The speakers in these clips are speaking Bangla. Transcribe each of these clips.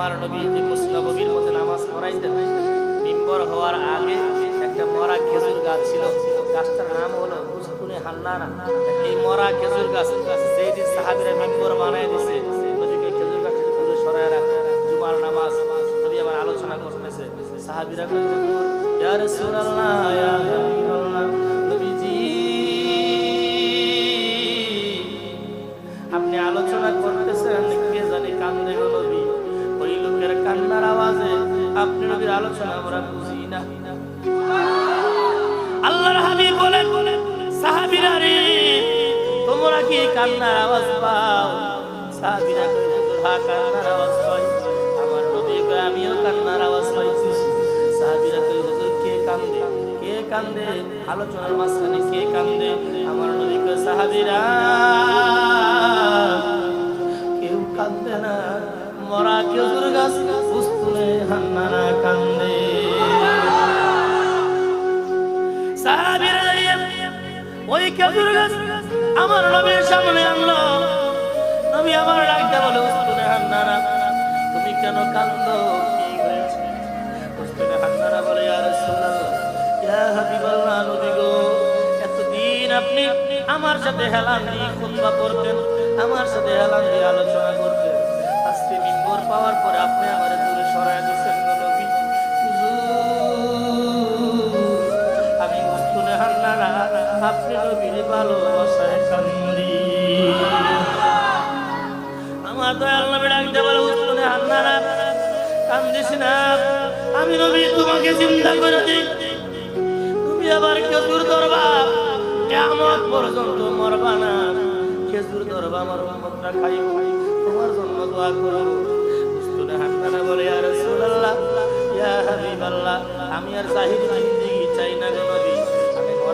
আমার নবী যে মুসলাবগির মধ্যে নামাজ পড়াইতেন, মিম্বর হওয়ার আগে একটা মরা খেজুর গাছ ছিল। গাছটার নাম হলো উস্তুনে হান্নানা। এই মরা খেজুর গাছ সেই দিন সাহাবিরা মিম্বর বানায় দিছে, নবীকে খেজুর গাছ সরায় রাখে। জুমার নামাজ নবী আমার আলোচনা করতেছে। সাহাবিরা ইয়া আপনি নবীর আলোচনা আমরা বুঝি না। আল্লাহর হাবিব বলেন, সাহাবীরা রে, তোমরা কি কান্নার আওয়াজ পাও? সাহাবীরা হা, কান্নার আওয়াজ পাই আমার নবী কয়, আমিও কান্নার আওয়াজ পাইছি। সাহাবীরা কই হুজুর, কে কান্দে? কে কান্দে? আলোচনার মাঝখানে কে কান্দে? আমার নবী কয়, সাহাবীরা, কেউ কান্দে না। মরা খেজুর গাছ উস্তুলে কান্দে। সাহাবীরা আমার নবীর সামনে আনলো। নবী আমার ডাকতে বলে উস্তুলে হান্নানা তুমি কেন কান্দো? কি হয়েছে? গো, এতদিন আপনি আমার সাথে হেলান দিয়ে করতেন, আমার সাথে হেলান দিয়ে আলোচনা করতেন। আজকে মিম্বর পাওয়ার পরে আপনি আমার দূরে সরায় আপনি নবীর ভালোবাসায় কান্দি আমার দয়াল নবী ডাকতে বলে উস্তুলে হান্নানা কান্দিস না। আমি নবী, তোমাকে চিন্তা করে দিই। তুমি আবার খেজুর ধরবা কেমন পর্যন্ত মরবা না। খেজুর ধরবা আমার উম্মতরা খাইব। তোমার জন্য দোয়া করব। উস্তুনে হান্নানা বলে, ইয়া হাবিবাল্লাহ, আমি আর জিন্দেগি চাই না গো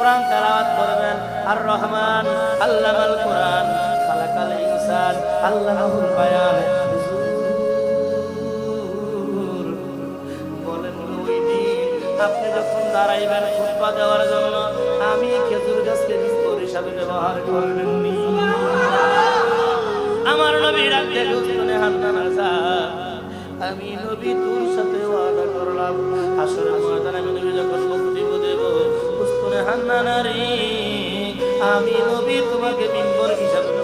কোরআন তেলাওয়াত করবেন। আর রহমান আল্লামাল কোরআন, খালাকাল ইনসান, আল্লামাহুল বায়ান। বলেন ওই দিন আপনি যখন দাঁড়াইবেন খুতবা দেওয়ার জন্য, আমি খেজুর গাছকে বিস্তর হিসাবে ব্যবহার করবেননি আমার নবী রাখতে লুৎফুনে রে আমি নবী তোমাকে মিম্বর হিসাবে